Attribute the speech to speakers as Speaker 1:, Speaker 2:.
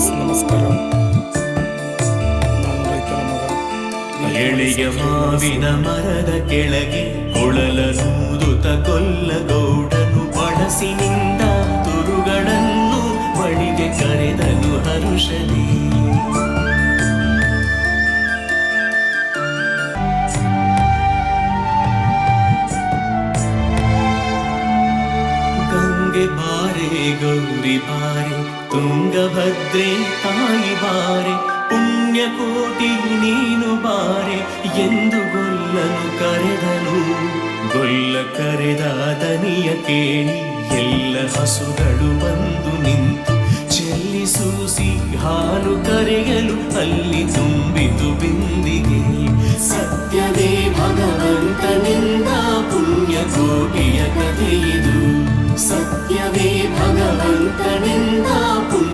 Speaker 1: Friends ನಮಸ್ಕಾರ. ನಾನು ರೈತರ ಮಗ.
Speaker 2: ಎಳೆಯ ಮಾವಿನ ಮರದ ಕೆಳಗೆ ಕೊಳಲನೂದುತ ಕೊಲ್ಲಗೌಡನು ಬಳಸಿನಿಂದ ತುರುಗಳನ್ನು ಬಳಿಗೆ ಕರೆದನು ಹರುಷಲಿ ಬಾರೆ, ಗೌರಿ ಬಾರೆ, ತುಂಗಭದ್ರೆ ತಾಯಿ ಬಾರೆ, ಪುಣ್ಯಕೋಟಿ ನೀನು ಬಾರೆ ಎಂದು ಗೊಲ್ಲನು ಕರೆದನು. ಗೊಲ್ಲ ಕರೆದ ದನಿಯ ಕೇಳಿ ಎಲ್ಲ ಹಸುಗಳು ಬಂದು ನಿಂತು ಚೆಲ್ಲಿ ಸೂಸಿ ಹಾಲು ಕರೆಯಲು ಅಲ್ಲಿ ತುಂಬಿತು ಬಿಂದಿಗೆ. ಸತ್ಯವೇ ಭಗವಂತನಿಂದ ಪುಣ್ಯ ಕೋಟಿಯ ಕಥೆಯಿದು